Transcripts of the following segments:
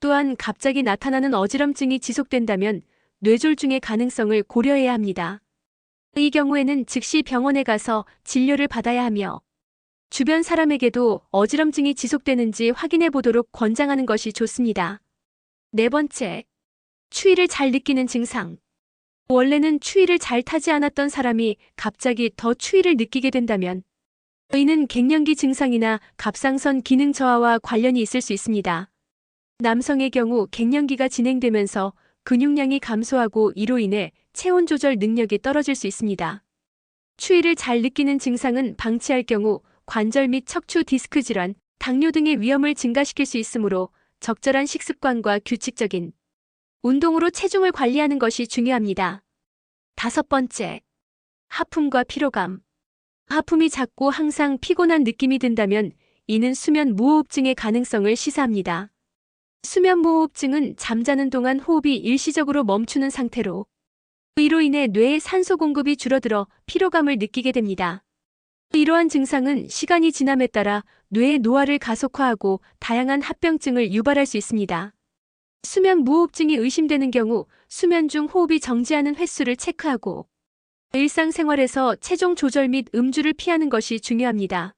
또한 갑자기 나타나는 어지럼증이 지속된다면 뇌졸중의 가능성을 고려해야 합니다. 이 경우에는 즉시 병원에 가서 진료를 받아야 하며 주변 사람에게도 어지럼증이 지속되는지 확인해 보도록 권장하는 것이 좋습니다. 네 번째, 추위를 잘 느끼는 증상. 원래는 추위를 잘 타지 않았던 사람이 갑자기 더 추위를 느끼게 된다면 이는 갱년기 증상이나 갑상선 기능 저하와 관련이 있을 수 있습니다. 남성의 경우 갱년기가 진행되면서 근육량이 감소하고 이로 인해 체온 조절 능력이 떨어질 수 있습니다. 추위를 잘 느끼는 증상은 방치할 경우 관절 및 척추 디스크 질환, 당뇨 등의 위험을 증가시킬 수 있으므로 적절한 식습관과 규칙적인 운동으로 체중을 관리하는 것이 중요합니다. 다섯 번째, 하품과 피로감. 하품이 작고 항상 피곤한 느낌이 든다면 이는 수면 무호흡증의 가능성을 시사합니다. 수면 무호흡증은 잠자는 동안 호흡이 일시적으로 멈추는 상태로 이로 인해 뇌에 산소 공급이 줄어들어 피로감을 느끼게 됩니다. 이러한 증상은 시간이 지남에 따라 뇌의 노화를 가속화하고 다양한 합병증을 유발할 수 있습니다. 수면 무호흡증이 의심되는 경우 수면 중 호흡이 정지하는 횟수를 체크하고 일상생활에서 체중 조절 및 음주를 피하는 것이 중요합니다.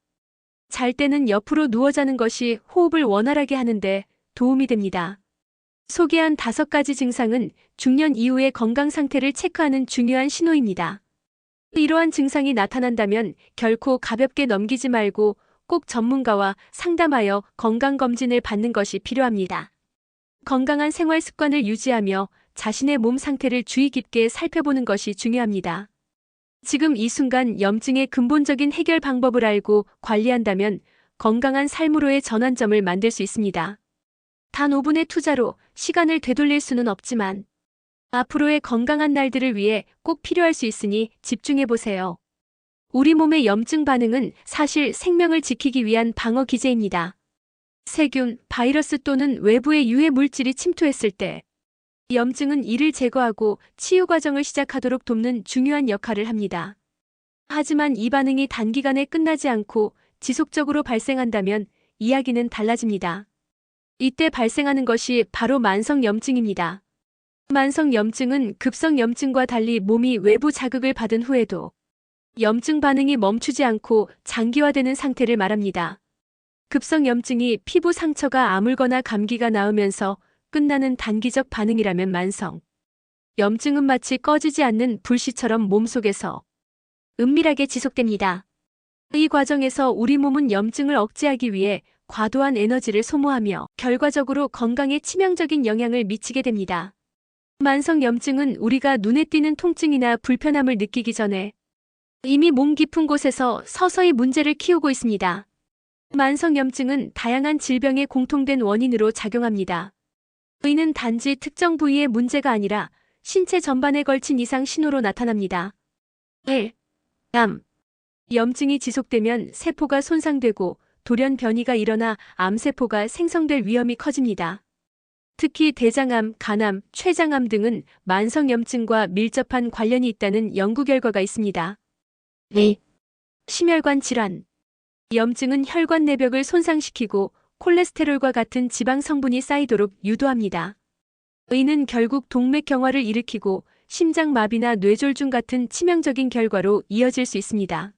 잘 때는 옆으로 누워 자는 것이 호흡을 원활하게 하는데 도움이 됩니다. 소개한 다섯 가지 증상은 중년 이후의 건강 상태를 체크하는 중요한 신호입니다. 이러한 증상이 나타난다면 결코 가볍게 넘기지 말고 꼭 전문가와 상담하여 건강검진을 받는 것이 필요합니다. 건강한 생활 습관을 유지하며 자신의 몸 상태를 주의 깊게 살펴보는 것이 중요합니다. 지금 이 순간 염증의 근본적인 해결 방법을 알고 관리한다면 건강한 삶으로의 전환점을 만들 수 있습니다. 단 5분의 투자로 시간을 되돌릴 수는 없지만 앞으로의 건강한 날들을 위해 꼭 필요할 수 있으니 집중해 보세요. 우리 몸의 염증 반응은 사실 생명을 지키기 위한 방어 기제입니다. 세균, 바이러스 또는 외부의 유해 물질이 침투했을 때 염증은 이를 제거하고 치유 과정을 시작하도록 돕는 중요한 역할을 합니다. 하지만 이 반응이 단기간에 끝나지 않고 지속적으로 발생한다면 이야기는 달라집니다. 이때 발생하는 것이 바로 만성염증입니다. 만성염증은 급성염증과 달리 몸이 외부 자극을 받은 후에도 염증 반응이 멈추지 않고 장기화되는 상태를 말합니다. 급성염증이 피부 상처가 아물거나 감기가 나으면서 끝나는 단기적 반응이라면 만성. 염증은 마치 꺼지지 않는 불씨처럼 몸속에서 은밀하게 지속됩니다. 이 과정에서 우리 몸은 염증을 억제하기 위해 과도한 에너지를 소모하며 결과적으로 건강에 치명적인 영향을 미치게 됩니다. 만성 염증은 우리가 눈에 띄는 통증이나 불편함을 느끼기 전에 이미 몸 깊은 곳에서 서서히 문제를 키우고 있습니다. 만성 염증은 다양한 질병의 공통된 원인으로 작용합니다. 이는 단지 특정 부위의 문제가 아니라 신체 전반에 걸친 이상 신호로 나타납니다. 1. 암. 염증이 지속되면 세포가 손상되고 돌연 변이가 일어나 암세포가 생성될 위험이 커집니다. 특히 대장암, 간암, 췌장암 등은 만성염증과 밀접한 관련이 있다는 연구 결과가 있습니다. 2. 심혈관 질환. 염증은 혈관 내벽을 손상시키고 콜레스테롤과 같은 지방 성분이 쌓이도록 유도합니다. 의는 결국 동맥 경화를 일으키고 심장마비나 뇌졸중 같은 치명적인 결과로 이어질 수 있습니다.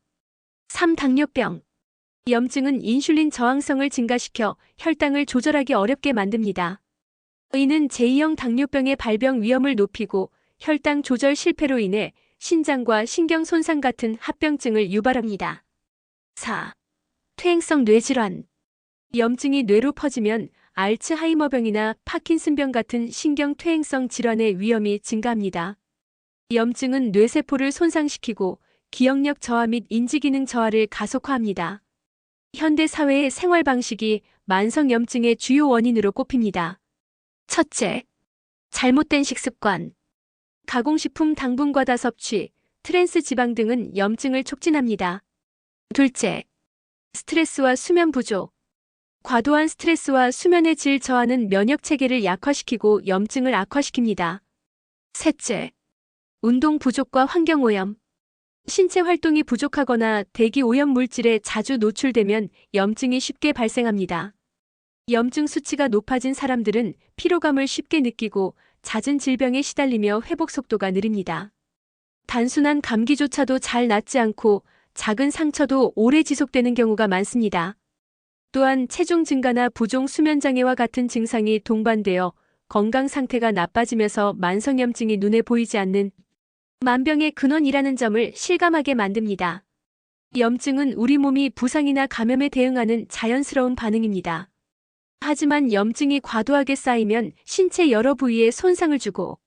3. 당뇨병. 염증은 인슐린 저항성을 증가시켜 혈당을 조절하기 어렵게 만듭니다. 의는 제2형 당뇨병의 발병 위험을 높이고 혈당 조절 실패로 인해 신장과 신경 손상 같은 합병증을 유발합니다. 4. 퇴행성 뇌질환. 염증이 뇌로 퍼지면 알츠하이머병이나 파킨슨병 같은 신경 퇴행성 질환의 위험이 증가합니다. 염증은 뇌세포를 손상시키고 기억력 저하 및 인지기능 저하를 가속화합니다. 현대 사회의 생활 방식이 만성염증의 주요 원인으로 꼽힙니다. 첫째, 잘못된 식습관. 가공식품 당분 과다 섭취, 트랜스 지방 등은 염증을 촉진합니다. 둘째, 스트레스와 수면 부족. 과도한 스트레스와 수면의 질 저하는 면역 체계를 약화시키고 염증을 악화시킵니다. 셋째, 운동 부족과 환경 오염. 신체 활동이 부족하거나 대기 오염 물질에 자주 노출되면 염증이 쉽게 발생합니다. 염증 수치가 높아진 사람들은 피로감을 쉽게 느끼고 잦은 질병에 시달리며 회복 속도가 느립니다. 단순한 감기조차도 잘 낫지 않고 작은 상처도 오래 지속되는 경우가 많습니다. 또한 체중 증가나 부종 수면 장애와 같은 증상이 동반되어 건강 상태가 나빠지면서 만성염증이 눈에 보이지 않는 만병의 근원이라는 점을 실감하게 만듭니다. 염증은 우리 몸이 부상이나 감염에 대응하는 자연스러운 반응입니다. 하지만 염증이 과도하게 쌓이면 신체 여러 부위에 손상을 주고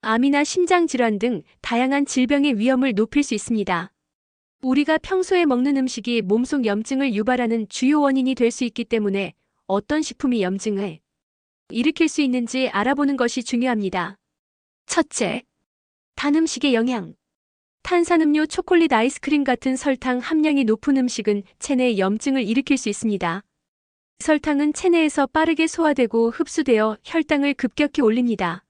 암이나 심장 질환 등 다양한 질병의 위험을 높일 수 있습니다. 우리가 평소에 먹는 음식이 몸속 염증을 유발하는 주요 원인이 될 수 있기 때문에 어떤 식품이 염증을 일으킬 수 있는지 알아보는 것이 중요합니다. 첫째, 단 음식의 영향. 탄산음료, 초콜릿, 아이스크림 같은 설탕 함량이 높은 음식은 체내 염증을 일으킬 수 있습니다. 설탕은 체내에서 빠르게 소화되고 흡수되어 혈당을 급격히 올립니다.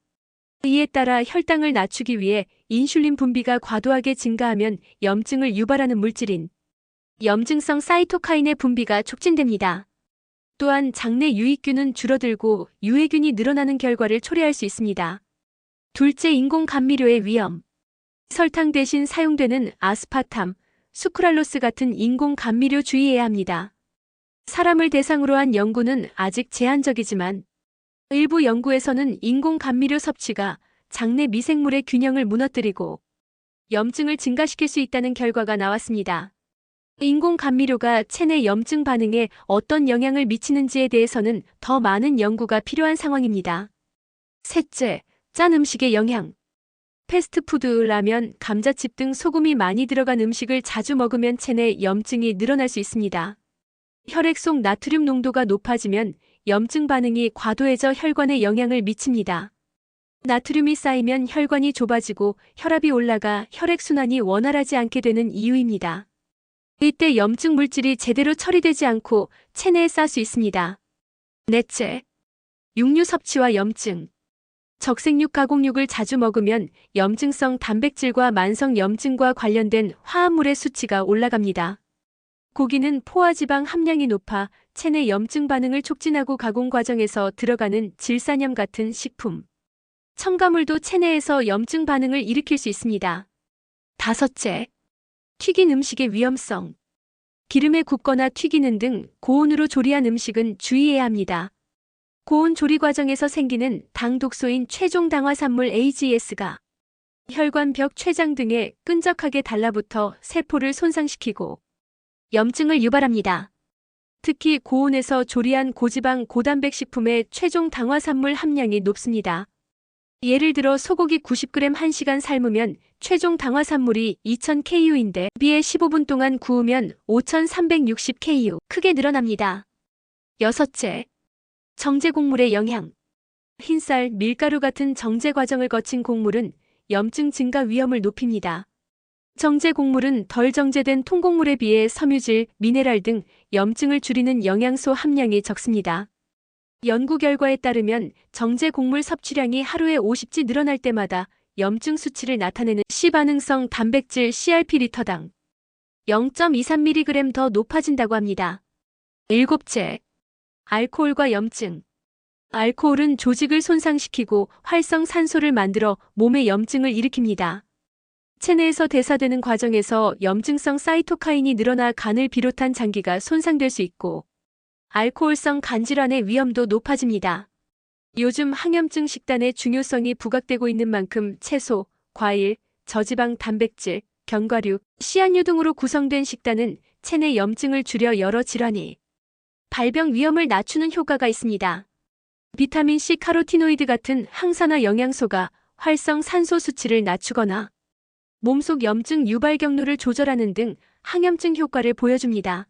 이에 따라 혈당을 낮추기 위해 인슐린 분비가 과도하게 증가하면 염증을 유발하는 물질인 염증성 사이토카인의 분비가 촉진됩니다. 또한 장내 유익균은 줄어들고 유해균이 늘어나는 결과를 초래할 수 있습니다. 둘째 인공 감미료의 위험. 설탕 대신 사용되는 아스파탐, 수크랄로스 같은 인공 감미료 주의해야 합니다. 사람을 대상으로 한 연구는 아직 제한적이지만 일부 연구에서는 인공 감미료 섭취가 장내 미생물의 균형을 무너뜨리고 염증을 증가시킬 수 있다는 결과가 나왔습니다. 인공 감미료가 체내 염증 반응에 어떤 영향을 미치는지에 대해서는 더 많은 연구가 필요한 상황입니다. 셋째, 짠 음식의 영향. 패스트푸드, 라면, 감자칩 등 소금이 많이 들어간 음식을 자주 먹으면 체내 염증이 늘어날 수 있습니다. 혈액 속 나트륨 농도가 높아지면 염증 반응이 과도해져 혈관에 영향을 미칩니다. 나트륨이 쌓이면 혈관이 좁아지고 혈압이 올라가 혈액순환이 원활하지 않게 되는 이유입니다. 이때 염증 물질이 제대로 처리되지 않고 체내에 쌓일 수 있습니다. 넷째, 육류 섭취와 염증. 적색육 가공육을 자주 먹으면 염증성 단백질과 만성 염증과 관련된 화합물의 수치가 올라갑니다. 고기는 포화지방 함량이 높아 체내 염증 반응을 촉진하고 가공 과정에서 들어가는 질산염 같은 식품. 첨가물도 체내에서 염증 반응을 일으킬 수 있습니다. 다섯째, 튀긴 음식의 위험성. 기름에 굽거나 튀기는 등 고온으로 조리한 음식은 주의해야 합니다. 고온 조리 과정에서 생기는 당 독소인 최종 당화산물 AGS가 혈관 벽 췌장 등에 끈적하게 달라붙어 세포를 손상시키고 염증을 유발합니다. 특히 고온에서 조리한 고지방 고단백 식품의 최종 당화산물 함량이 높습니다. 예를 들어 소고기 90g 1시간 삶으면 최종 당화산물이 2000KU인데 비에 15분 동안 구우면 5360KU 크게 늘어납니다. 여섯째, 정제 곡물의 영향. 흰쌀, 밀가루 같은 정제 과정을 거친 곡물은 염증 증가 위험을 높입니다. 정제 곡물은 덜 정제된 통곡물에 비해 섬유질, 미네랄 등 염증을 줄이는 영양소 함량이 적습니다. 연구 결과에 따르면 정제 곡물 섭취량이 하루에 50지 늘어날 때마다 염증 수치를 나타내는 시반응성 단백질 CRP 리터당 0.23mg 더 높아진다고 합니다. 일곱째, 알코올과 염증. 알코올은 조직을 손상시키고 활성 산소를 만들어 몸에 염증을 일으킵니다. 체내에서 대사되는 과정에서 염증성 사이토카인이 늘어나 간을 비롯한 장기가 손상될 수 있고 알코올성 간질환의 위험도 높아집니다. 요즘 항염증 식단의 중요성이 부각되고 있는 만큼 채소, 과일, 저지방 단백질, 견과류, 씨앗류 등으로 구성된 식단은 체내 염증을 줄여 여러 질환이 발병 위험을 낮추는 효과가 있습니다. 비타민C 카로티노이드 같은 항산화 영양소가 활성 산소 수치를 낮추거나 몸속 염증 유발 경로를 조절하는 등 항염증 효과를 보여줍니다.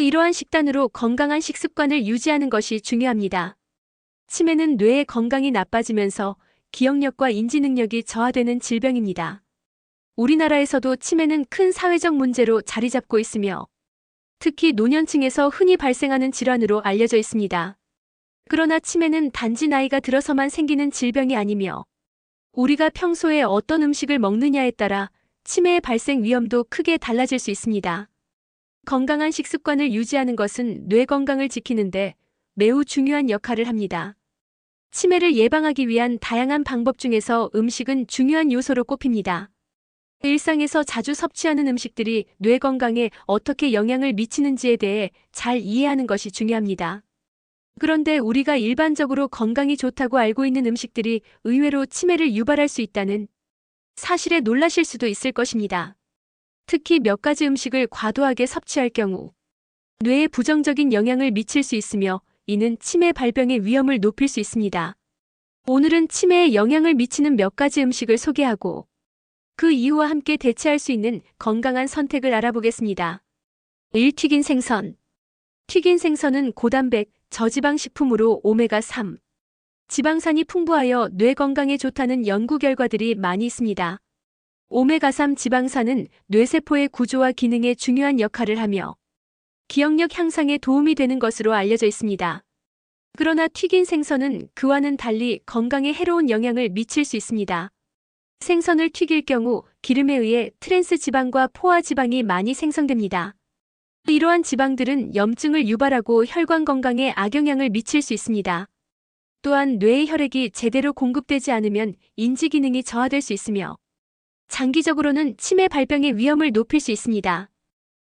이러한 식단으로 건강한 식습관을 유지하는 것이 중요합니다. 치매는 뇌의 건강이 나빠지면서 기억력과 인지 능력이 저하되는 질병입니다. 우리나라에서도 치매는 큰 사회적 문제로 자리 잡고 있으며 특히 노년층에서 흔히 발생하는 질환으로 알려져 있습니다. 그러나 치매는 단지 나이가 들어서만 생기는 질병이 아니며 우리가 평소에 어떤 음식을 먹느냐에 따라 치매의 발생 위험도 크게 달라질 수 있습니다. 건강한 식습관을 유지하는 것은 뇌 건강을 지키는데 매우 중요한 역할을 합니다. 치매를 예방하기 위한 다양한 방법 중에서 음식은 중요한 요소로 꼽힙니다. 일상에서 자주 섭취하는 음식들이 뇌 건강에 어떻게 영향을 미치는지에 대해 잘 이해하는 것이 중요합니다. 그런데 우리가 일반적으로 건강이 좋다고 알고 있는 음식들이 의외로 치매를 유발할 수 있다는 사실에 놀라실 수도 있을 것입니다. 특히 몇 가지 음식을 과도하게 섭취할 경우 뇌에 부정적인 영향을 미칠 수 있으며 이는 치매 발병의 위험을 높일 수 있습니다. 오늘은 치매에 영향을 미치는 몇 가지 음식을 소개하고 그 이유와 함께 대체할 수 있는 건강한 선택을 알아보겠습니다. 1. 튀긴 생선. 튀긴 생선은 고단백, 저지방 식품으로 오메가3. 지방산이 풍부하여 뇌 건강에 좋다는 연구 결과들이 많이 있습니다. 오메가3 지방산은 뇌세포의 구조와 기능에 중요한 역할을 하며 기억력 향상에 도움이 되는 것으로 알려져 있습니다. 그러나 튀긴 생선은 그와는 달리 건강에 해로운 영향을 미칠 수 있습니다. 생선을 튀길 경우 기름에 의해 트랜스 지방과 포화 지방이 많이 생성됩니다. 이러한 지방들은 염증을 유발하고 혈관 건강에 악영향을 미칠 수 있습니다. 또한 뇌의 혈액이 제대로 공급되지 않으면 인지 기능이 저하될 수 있으며 장기적으로는 치매 발병의 위험을 높일 수 있습니다.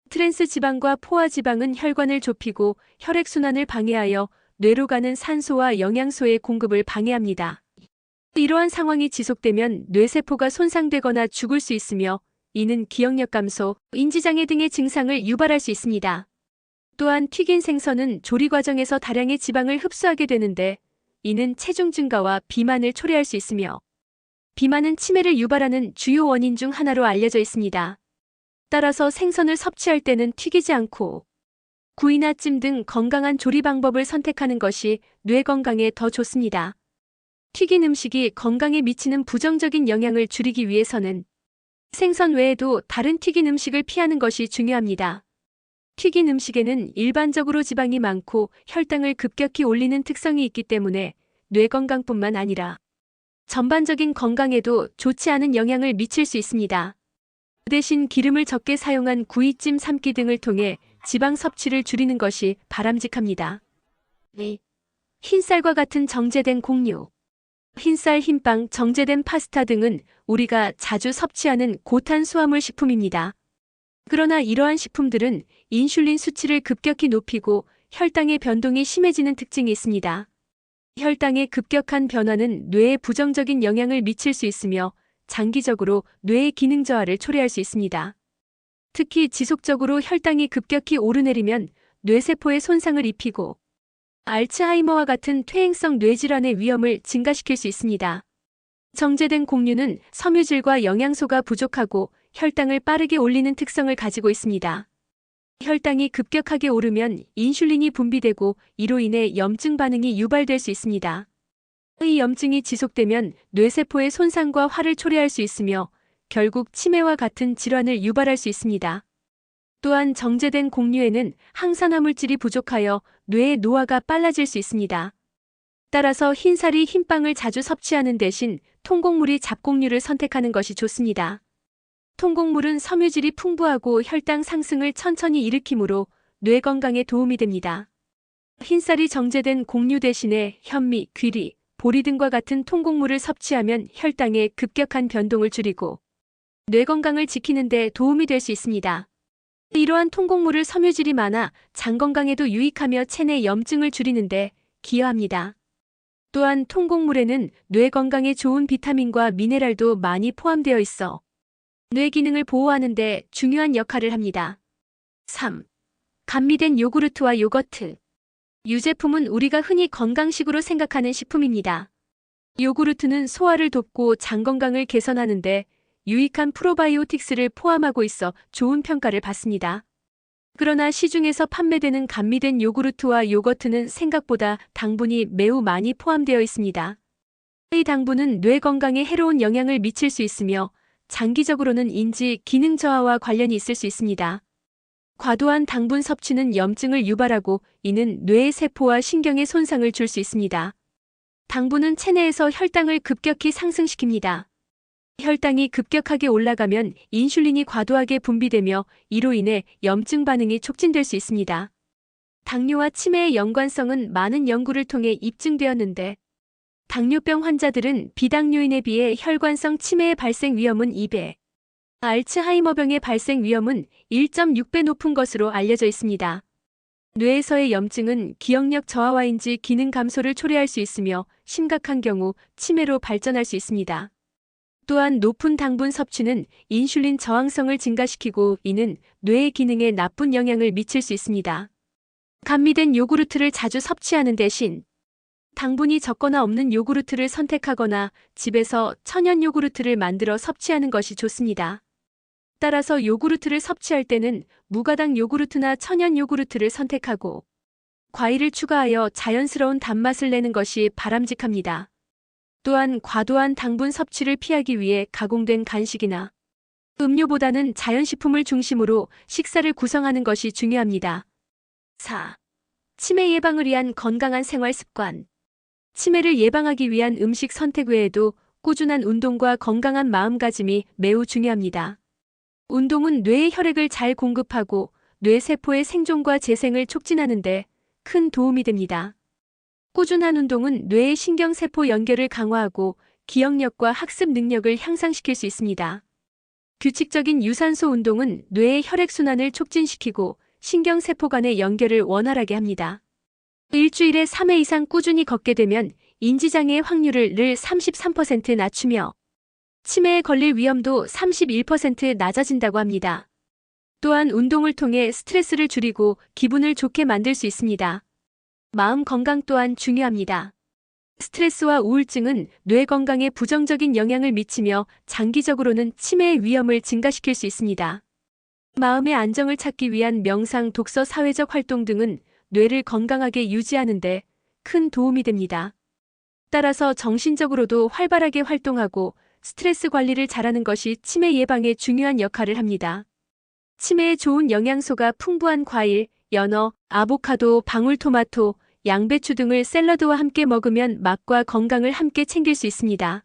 트랜스 지방과 포화 지방은 혈관을 좁히고 혈액 순환을 방해하여 뇌로 가는 산소와 영양소의 공급을 방해합니다. 이러한 상황이 지속되면 뇌세포가 손상되거나 죽을 수 있으며 이는 기억력 감소, 인지장애 등의 증상을 유발할 수 있습니다. 또한 튀긴 생선은 조리 과정에서 다량의 지방을 흡수하게 되는데 이는 체중 증가와 비만을 초래할 수 있으며 비만은 치매를 유발하는 주요 원인 중 하나로 알려져 있습니다. 따라서 생선을 섭취할 때는 튀기지 않고 구이나 찜 등 건강한 조리 방법을 선택하는 것이 뇌 건강에 더 좋습니다. 튀긴 음식이 건강에 미치는 부정적인 영향을 줄이기 위해서는 생선 외에도 다른 튀긴 음식을 피하는 것이 중요합니다. 튀긴 음식에는 일반적으로 지방이 많고 혈당을 급격히 올리는 특성이 있기 때문에 뇌 건강뿐만 아니라 전반적인 건강에도 좋지 않은 영향을 미칠 수 있습니다. 그 대신 기름을 적게 사용한 구이찜 삶기 등을 통해 지방 섭취를 줄이는 것이 바람직합니다. 네. 흰쌀과 같은 정제된 곡류, 흰쌀, 흰빵, 정제된 파스타 등은 우리가 자주 섭취하는 고탄수화물 식품입니다. 그러나 이러한 식품들은 인슐린 수치를 급격히 높이고 혈당의 변동이 심해지는 특징이 있습니다. 혈당의 급격한 변화는 뇌에 부정적인 영향을 미칠 수 있으며 장기적으로 뇌의 기능 저하를 초래할 수 있습니다. 특히 지속적으로 혈당이 급격히 오르내리면 뇌세포에 손상을 입히고 알츠하이머와 같은 퇴행성 뇌질환의 위험을 증가시킬 수 있습니다. 정제된 곡류는 섬유질과 영양소가 부족하고 혈당을 빠르게 올리는 특성을 가지고 있습니다. 혈당이 급격하게 오르면 인슐린이 분비되고 이로 인해 염증 반응이 유발될 수 있습니다. 이 염증이 지속되면 뇌세포의 손상과 화를 초래할 수 있으며 결국 치매와 같은 질환을 유발할 수 있습니다. 또한 정제된 곡류에는 항산화 물질이 부족하여 뇌의 노화가 빨라질 수 있습니다. 따라서 흰살이 흰빵을 자주 섭취하는 대신 통곡물이 잡곡류를 선택하는 것이 좋습니다. 통곡물은 섬유질이 풍부하고 혈당 상승을 천천히 일으키므로 뇌 건강에 도움이 됩니다. 흰쌀이 정제된 곡류 대신에 현미, 귀리, 보리 등과 같은 통곡물을 섭취하면 혈당의 급격한 변동을 줄이고 뇌 건강을 지키는 데 도움이 될 수 있습니다. 이러한 통곡물을 섬유질이 많아 장 건강에도 유익하며 체내 염증을 줄이는데 기여합니다. 또한 통곡물에는 뇌 건강에 좋은 비타민과 미네랄도 많이 포함되어 있어 뇌 기능을 보호하는 데 중요한 역할을 합니다. 3. 감미된 요구르트와 요거트. 유제품은 우리가 흔히 건강식으로 생각하는 식품입니다. 요구르트는 소화를 돕고 장 건강을 개선하는데 유익한 프로바이오틱스를 포함하고 있어 좋은 평가를 받습니다. 그러나 시중에서 판매되는 감미된 요구르트와 요거트는 생각보다 당분이 매우 많이 포함되어 있습니다. 이 당분은 뇌 건강에 해로운 영향을 미칠 수 있으며 장기적으로는 인지 기능 저하와 관련이 있을 수 있습니다. 과도한 당분 섭취는 염증을 유발하고 이는 뇌의 세포와 신경에 손상을 줄 수 있습니다. 당분은 체내에서 혈당을 급격히 상승시킵니다. 혈당이 급격하게 올라가면 인슐린이 과도하게 분비되며 이로 인해 염증 반응이 촉진될 수 있습니다. 당뇨와 치매의 연관성은 많은 연구를 통해 입증되었는데 당뇨병 환자들은 비당뇨인에 비해 혈관성 치매의 발생 위험은 2배, 알츠하이머병의 발생 위험은 1.6배 높은 것으로 알려져 있습니다. 뇌에서의 염증은 기억력 저하와인지 기능 감소를 초래할 수 있으며 심각한 경우 치매로 발전할 수 있습니다. 또한 높은 당분 섭취는 인슐린 저항성을 증가시키고 이는 뇌의 기능에 나쁜 영향을 미칠 수 있습니다. 감미된 요구르트를 자주 섭취하는 대신 당분이 적거나 없는 요구르트를 선택하거나 집에서 천연 요구르트를 만들어 섭취하는 것이 좋습니다. 따라서 요구르트를 섭취할 때는 무가당 요구르트나 천연 요구르트를 선택하고 과일을 추가하여 자연스러운 단맛을 내는 것이 바람직합니다. 또한 과도한 당분 섭취를 피하기 위해 가공된 간식이나 음료보다는 자연식품을 중심으로 식사를 구성하는 것이 중요합니다. 4. 치매 예방을 위한 건강한 생활 습관. 치매를 예방하기 위한 음식 선택 외에도 꾸준한 운동과 건강한 마음가짐이 매우 중요합니다. 운동은 뇌의 혈액을 잘 공급하고 뇌세포의 생존과 재생을 촉진하는데 큰 도움이 됩니다. 꾸준한 운동은 뇌의 신경세포 연결을 강화하고 기억력과 학습 능력을 향상시킬 수 있습니다. 규칙적인 유산소 운동은 뇌의 혈액순환을 촉진시키고 신경세포 간의 연결을 원활하게 합니다. 일주일에 3회 이상 꾸준히 걷게 되면 인지장애의 확률을 늘 33% 낮추며 치매에 걸릴 위험도 31% 낮아진다고 합니다. 또한 운동을 통해 스트레스를 줄이고 기분을 좋게 만들 수 있습니다. 마음 건강 또한 중요합니다. 스트레스와 우울증은 뇌 건강에 부정적인 영향을 미치며 장기적으로는 치매의 위험을 증가시킬 수 있습니다. 마음의 안정을 찾기 위한 명상, 독서, 사회적 활동 등은 뇌를 건강하게 유지하는 데 큰 도움이 됩니다. 따라서 정신적으로도 활발하게 활동하고 스트레스 관리를 잘하는 것이 치매 예방에 중요한 역할을 합니다. 치매에 좋은 영양소가 풍부한 과일, 연어, 아보카도, 방울토마토, 양배추 등을 샐러드와 함께 먹으면 맛과 건강을 함께 챙길 수 있습니다.